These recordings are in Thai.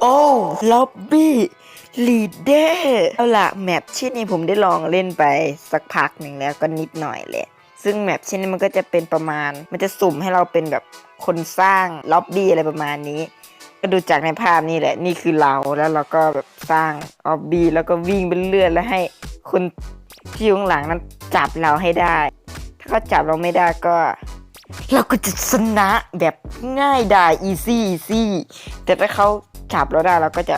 โอ้ล็อบบี้ลีดเดอร์เอาล่ะแมปชิ้นนี้ผมได้ลองเล่นไปสักพักหนึ่งแล้วก็นิดหน่อยแหละ ซึ่งแมปชิ้นนี้มันก็จะเป็นประมาณ มันจะสุ่มให้เราเป็นแบบคนสร้างล็อบบี้อะไรประมาณนี้ ก็ดูจากในภาพนี่แหละ นี่คือเราแล้วเราก็แบบสร้างล็อบบี้แล้วก็วิ่งไปเรื่อยแล้วให้คนที่อยู่ข้างหลังนั้นจับเราให้ได้ ถ้าเขาจับเราไม่ได้ก็เราก็จะชนะแบบง่ายดายอีซี่อีซี่แต่ถ้าเขา จับเราได้เราก็จะ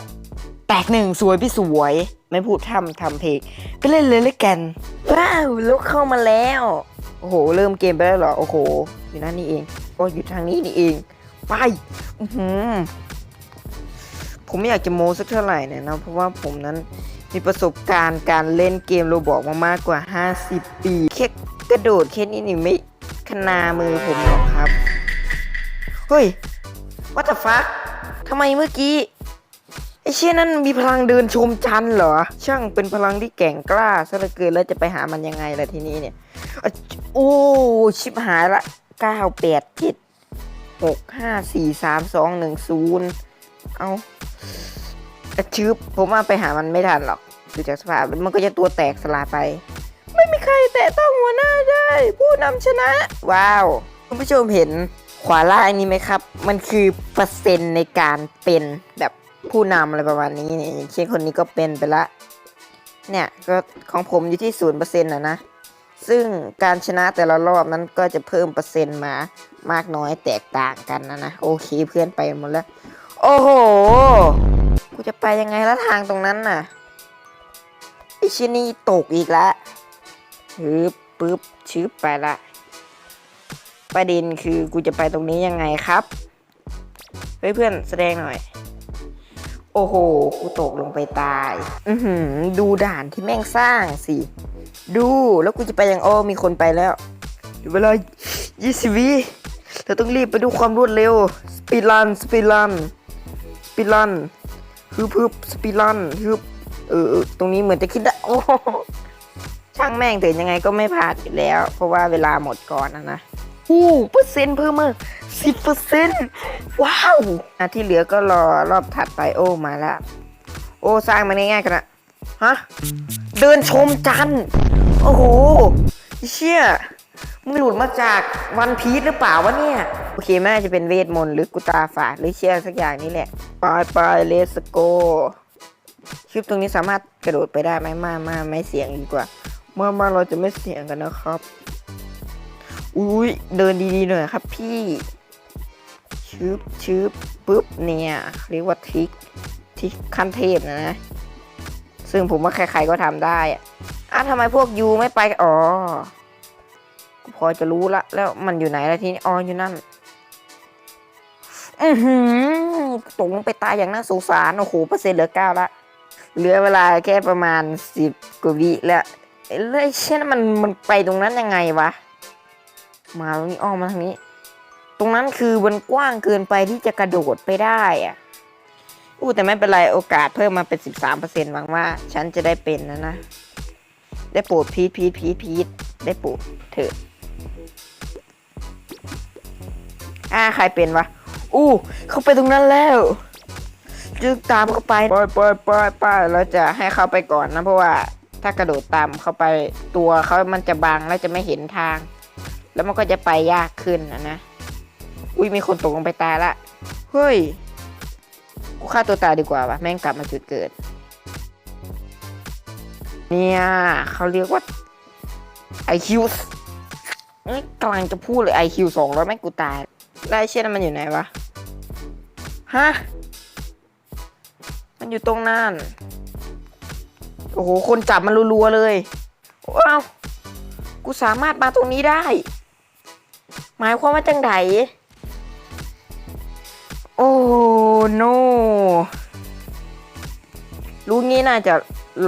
แตกหนึ่งสวยพี่สวย ไม่พูดทำทำเพลงก็เล่นเลยเลยกัน ว้าวแล้วเข้ามาแล้ว โอ้โห เริ่มเกมไปแล้วเหรอ โอ้โห อยู่นั่นนี่เองโอ้อยู่ทางนี้นี่เอง ไปอือหือผมไม่อยากจะโม้สักเท่าไหร่เนี่ยนะเพราะว่าผมนั้นมีประสบการณ์การเล่นเกมโรบอกมามากกว่า 50 ปีแค่กระโดดแค่นี้นี่ไม่ขนามือผมหรอกครับ เฮ้ย what the fuck ทำไมเมื่อกี้ไอ้เชี่ยนั่นมีพลังเดินชมจันเหรอ ช่างเป็นพลังที่แก่งกล้าซะเหลือเกินแล้วจะไปหามันยังไงล่ะทีนี้เนี่ยโอ้ชิบหายละเก้าแปดเจ็ดหกห้าสี่สามสองหนึ่งศูนย์เอาชืบผมว่าไปหามันไม่ทันหรอกดูจากสภาพมันก็จะตัวแตกสลายไป ไม่มีใครแตะต้องหัวหน้าได้ ผู้นำชนะ ว้าว คุณผู้ชมเห็น ขวาล่างนี้ไหมครับ มันคือเปอร์เซ็นต์ในการเป็นแบบผู้นำอะไรประมาณนี้เนี่ยอย่างเช่นคนนี้ก็เป็นไปละ เนี่ยก็ของผมอยู่ที่ศูนย์เปอร์เซ็นต์นะนะ ซึ่งการชนะแต่ละรอบนั้นก็จะเพิ่มเปอร์เซ็นต์มามากน้อยแตกต่างกันนะนะ โอเคเพื่อนไปหมดแล้ว โอ้โห กูจะไปยังไงละทางตรงนั้นน่ะไอชินี่ตกอีกล้วฮึบปึ๊บชืบไปละ ประเด็นคือกูจะไปตรงนี้ยังไงครับ เฮ้ยเพื่อนแสดงหน่อย โอ้โห กูตกลงไปตาย อือหือ ดูด่านที่แม่งสร้างสิ ดูแล้วกูจะไปยังโอ้มีคนไปแล้วเดี๋ยวเวลา20วิเราต้องรีบไปดูความรวดเร็ว สปีดรัน สปีดรัน สปีดรันฮึบฮึบสปีดรันฮึบเออตรงนี้เหมือนจะคิดได้โอ้ช่างแม่งถึงยังไงก็ไม่ผ่านอยู่แล้ว เพราะว่าเวลาหมดก่อนนะนะ อู้เปอร์เซ็นต์เพิ่มมาสิบเปอร์เซ็นต์ว้าวอะที่เหลือก็รอรอบถัดไปโอ้มาแล้วโอ้สร้างมันง่ายๆกันนะฮะเดินชมจันทร์โอ้โหเชี่ยมึงหลุดมาจากวันพีชหรือเปล่าวะเนี่ย โอเคแม่จะเป็นเวทมนต์หรือกุตาฝาดหรือเชี่ยสักอย่างนี้แหละไปไปเลสโกคลิปตรงนี้สามารถกระโดดไปได้ไหมมามาไม่เสียงดีกว่ามามาเราจะไม่เสียงกันนะครับ อุ้ยเดินดีๆหน่อยครับพี่ชืบชืบปุ๊บเนี่ย เรียกว่าทริกทริกขั้นเทพนะนะซึ่งผมว่าใครๆก็ทำได้อะอะทำไมพวกยูไม่ไปอ๋อกูพอจะรู้ละ แล้วมันอยู่ไหนละทีนี้อ๋ออยู่นั่นอือหือตกลงไปตายอย่างน่าสงสาร โอ้โหเปอร์เซ็นต์เหลือเก้าละเหลือเวลาแค่ประมาณสิบกว่าวิแล้วเลยเช่นมันมันไปตรงนั้นยังไงวะ มาตรงนี้อ้อมมาทางนี้ ตรงนั้นคือมันกว้างเกินไปที่จะกระโดดไปได้อะอู้แต่ไม่เป็นไรโอกาสเพิ่มมาเป็นสิบสามเปอร์เซ็นต์หวังว่า ฉันจะได้เป็นนะนะ ได้โปรดพีทพีทพีทพีทได้โปรดเถอะอ่าใครเป็นวะอู้เขาไปตรงนั้นแล้วจึงตามเข้าไปปล่อยปล่อยปล่อยปล่อยเราจะให้เขาไปก่อนนะเพราะว่าถ้ากระโดดตามเข้าไปตัวเขามันจะบังแล้วจะไม่เห็นทาง แล้วมันก็จะไปยากขึ้นนะนะอุ้ยมีคนตกลงไปตายละเฮ้ยกูฆ่าตัวตายดีกว่าวะแม่งกลับมาจุดเกิด เนี่ยเขาเรียกว่าไอคิวกำลังจะพูดเลยไอคิวสองแล้วแม่งกูตายแล้เชี่ยนั้นมันอยู่ไหนวะฮะมันอยู่ตรงนั้นโอ้โหคนจับมันรัวๆเลยว้าวกูสามารถมาตรงนี้ได้ หมายความว่าจังไดโอ้โนรู้งี้น่าจะ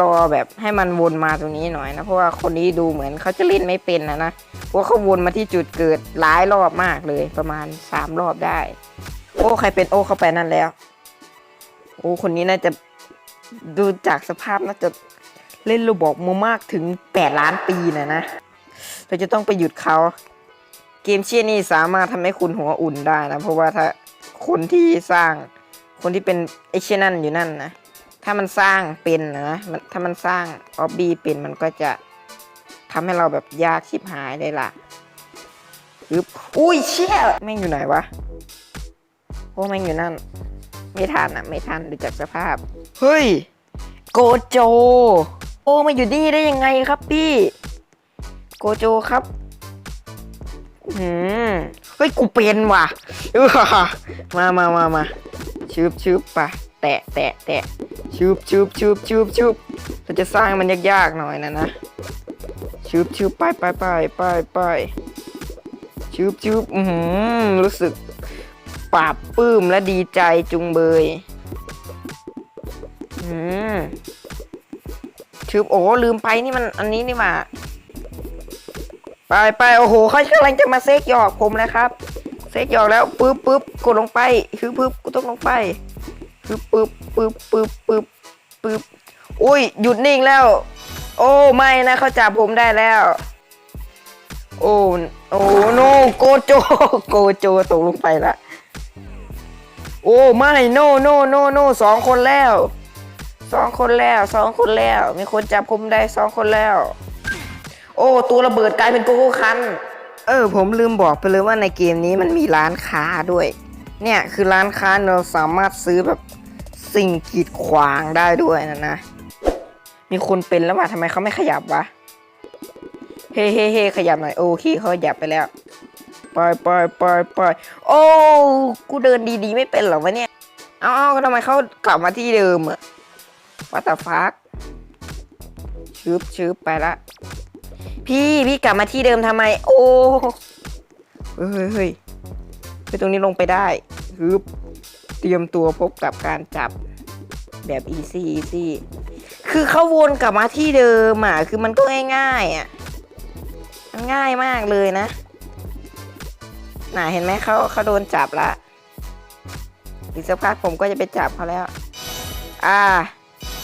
รอแบบให้มันวนมาตรงนี้หน่อยนะ เพราะว่าคนนี้ดูเหมือนเขาจะเล่นไม่เป็นนะนะเพราะเขาวนมาที่จุดเกิดหลายรอบมากเลยประมาณสามรอบได้ โอ้ใครเป็นโอ้เข้าไปนั่นแล้ว โอ้คนนี้น่าจะดูจากสภาพน่าจะเล่นโรบอกมามากถึงแปดล้านปีนะนะเราจะต้องไปหยุดเขา เกมเชียนี่สามารถทำให้คุณหัวอุ่นได้นะ เพราะว่าถ้าคนที่สร้าง คนที่เป็นไอเช่นนั่นอยู่นั่นนะ ถ้ามันสร้างเป็นนะมันถ้ามันสร้างออบบี้เป็นมันก็จะทำให้เราแบบยากชิบหายเลยล่ะอึบอุ้ยเชี่ยแม่งอยู่ไหนวะโอ้แม่งอยู่นั่น ไม่ทันอะ ไม่ทันดูจากสภาพ เฮ้ย โกโจ โอ้มาอยู่นี่ได้ยังไงครับพี่ โกโจครับ อืมเฮ้ยกูเป็นว่ะมามามามาชืบชืบปะแตะแตะแตะชืบชืบชืบชืบชืบเราจะสร้างมันยากๆหน่อยนะนะชืบชืบไปไปไปไปไปชืบชืบอือหือรู้สึกปราบปื้มและดีใจจุงเบยอืมชืบโอ้ลืมไปนี่มันอันนี้นี่หว่า ไปไปโอ้โหเขากำลังจะมาเซกหยอกผมแล้วครับ เซกหยอกแล้วปึ๊บปึ๊บกดลงไปฮึบปึ๊บกูต้องลงไปฮึบปึ๊บปึ๊บปึ๊บปึ๊บปึ๊บอุ้ยหยุดนิ่งแล้ว โอ้ไม่นะเขาจับผมได้แล้ว โอ้โอ้โนโกโจโกโจตกลงไปละโอ้ไม่โนโนโนโนสองคนแล้วสองคนแล้วสองคนแล้ว มีคนจับผมได้สองคนแล้ว โอ้ ตัวระเบิดกลายเป็นโกโก้คัน เออ ผมลืมบอกไปเลยว่าในเกมนี้มันมีร้านค้าด้วย เนี่ยคือร้านค้าเราสามารถซื้อแบบสิ่งกีดขวางได้ด้วยนะนะ มีคนเป็นแล้วว่าทำไมเขาไม่ขยับวะ เฮ้เฮ้เฮ้ขยับหน่อย โอเคเขาขยับไปแล้วปล่อยปล่อยปล่อยปล่อยโอ้ กูเดินดีๆ ไม่เป็นหรอวะเนี่ย เอ้าเอาทำไมเขากลับมาที่เดิมอะวัตฟักชืบชืบไปละ พี่พี่กลับมาที่เดิมทำไม โอ้เฮ้ยเฮ้ยเฮ้ยเฮ้ยตรงนี้ลงไปได้ฮึบเตรียมตัวพบกับการจับแบบอีซี่อีซี่คือเขาวนกลับมาที่เดิมอะคือมันก็ง่ายๆอะมันง่ายมากเลยนะน่ะเห็นไหมเขาเขาโดนจับละอีกสักพักผมก็จะไปจับเขาแล้ว อ่า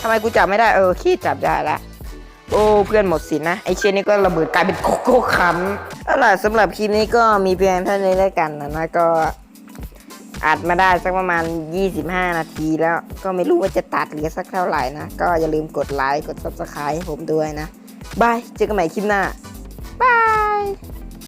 ทำไมกูจับไม่ได้เออขี้จับได้ละ โอ้เพื่อนหมดสินนะ ไอเชนนี่ก็ระเบิดกลายเป็นโกโก้คันเอาล่ะสำหรับคลิปนี้ก็มีเพียงเท่านี้แล้วกันนะนะก็อัดมาได้สักประมาณ 25 นาทีแล้วก็ไม่รู้ว่าจะตัดเหลือสักเท่าไหร่นะ ก็อย่าลืมกดไลค์ กด subscribe ให้ผมด้วยนะ บาย เจอกันใหม่คลิปหน้า บาย